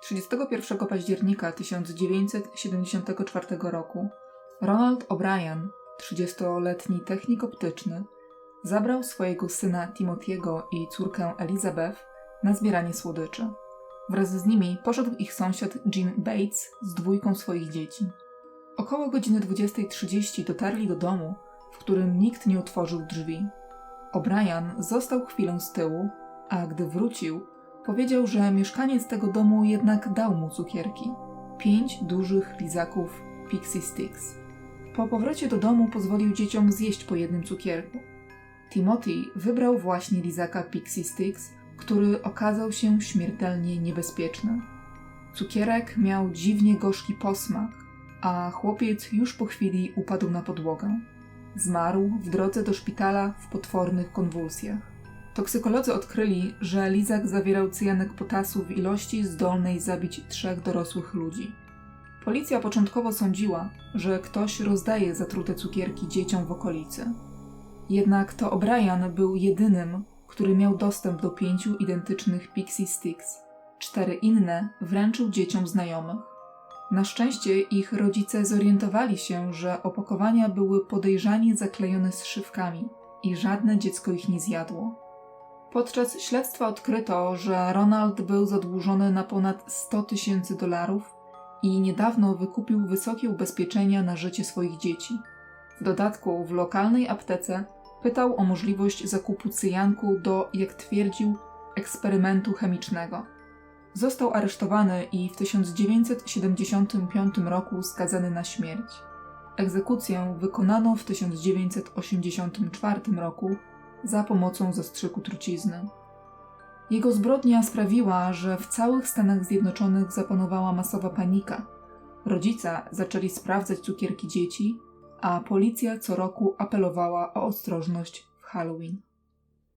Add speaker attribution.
Speaker 1: 31 października 1974 roku Ronald O'Brien, 30-letni technik optyczny, zabrał swojego syna Timothy'ego i córkę Elizabeth na zbieranie słodyczy. Wraz z nimi poszedł ich sąsiad Jim Bates z dwójką swoich dzieci. Około godziny 20.30 dotarli do domu, w którym nikt nie otworzył drzwi. O'Brien został chwilę z tyłu, a gdy wrócił, powiedział, że mieszkaniec tego domu jednak dał mu cukierki. Pięć dużych lizaków Pixie Sticks. Po powrocie do domu pozwolił dzieciom zjeść po jednym cukierku. Timothy wybrał właśnie lizaka Pixie Sticks, który okazał się śmiertelnie niebezpieczny. Cukierek miał dziwnie gorzki posmak, a chłopiec już po chwili upadł na podłogę. Zmarł w drodze do szpitala w potwornych konwulsjach. Toksykolodzy odkryli, że lizak zawierał cyjanek potasu w ilości zdolnej zabić trzech dorosłych ludzi. Policja początkowo sądziła, że ktoś rozdaje zatrute cukierki dzieciom w okolicy. Jednak to O'Brien był jedynym, który miał dostęp do pięciu identycznych Pixie Sticks. Cztery inne wręczył dzieciom znajomych. Na szczęście ich rodzice zorientowali się, że opakowania były podejrzanie zaklejone zszywkami i żadne dziecko ich nie zjadło. Podczas śledztwa odkryto, że Ronald był zadłużony na ponad 100 tysięcy dolarów i niedawno wykupił wysokie ubezpieczenia na życie swoich dzieci. W dodatku w lokalnej aptece pytał o możliwość zakupu cyjanku do, jak twierdził, eksperymentu chemicznego. Został aresztowany i w 1975 roku skazany na śmierć. Egzekucję wykonano w 1984 roku za pomocą zastrzyku trucizny. Jego zbrodnia sprawiła, że w całych Stanach Zjednoczonych zapanowała masowa panika. Rodzice zaczęli sprawdzać cukierki dzieci, a policja co roku apelowała o ostrożność w Halloween.